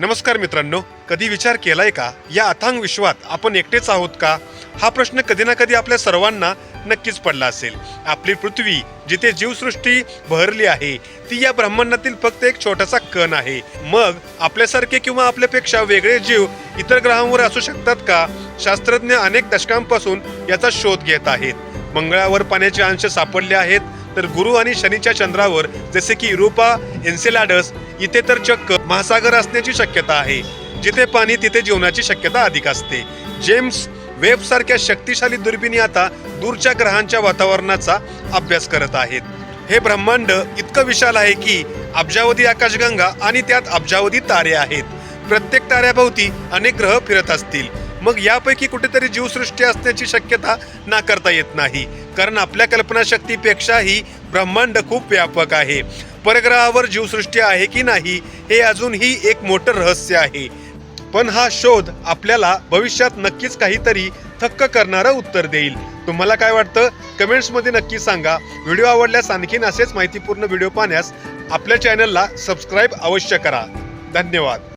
नमस्कार मित्रांनो कधी विचार केलाय का? या अथांग विश्वात आपण एकटेच आहोत का? हा प्रश्न कधी ना कधी आपल्या सर्वांना नक्कीच पडला असेल. आपली पृथ्वी जिथे जीवसृष्टी बहरली आहे ती या ब्रह्मांडातील फक्त एक छोटासा कण आहे. मग आपल्यासारखे किंवा आपल्यापेक्षा वेगळे जीव इतर ग्रहांवर असू शकतात का? शास्त्रज्ञ अनेक दशकांपासून याचा शोध घेत आहेत. मंगळावर पाण्याचे अंश सापडले आहेत तर गुरु आणि शनीच्या चंद्रावर जसे की युरोपा एन्सेलाडस इथे तर चक्क महासागर असण्याची शक्यता आहे. जिथे पाणी तिथे जीवनाची शक्यता अधिक असते. जेम्स वेब सारख्या शक्तिशाली दुर्बिणी आता दूरच्या ग्रहांच्या वातावरणाचा अभ्यास करत आहेत. हे ब्रह्मांड इतकं विशाल आहे की अब्जावधी आकाशगंगा आणि त्यात अब्जावधी तारे आहेत. प्रत्येक ताऱ्याभोवती अनेक ग्रह फिरत असतील. मग यापैकी कुठेतरी जीवसृष्टी असण्याची शक्यता नाकारता येत नाही. कारण आपल्या कल्पनाशक्तीपेक्षाही ब्रह्मांड खूप व्यापक आहे. परग्रहावर जीवसृष्टी आहे की नाही हे अजूनही एक मोठं रहस्य आहे. पण हा शोध आपल्याला भविष्यात नक्कीच काहीतरी थक्क करणारं उत्तर देईल. तुम्हाला काय वाटतं? कमेंट्समध्ये नक्की सांगा. व्हिडिओ आवडल्यास आणखीन असेच माहितीपूर्ण व्हिडिओ पाहण्यास आपल्या चॅनलला सबस्क्राईब अवश्य करा. धन्यवाद.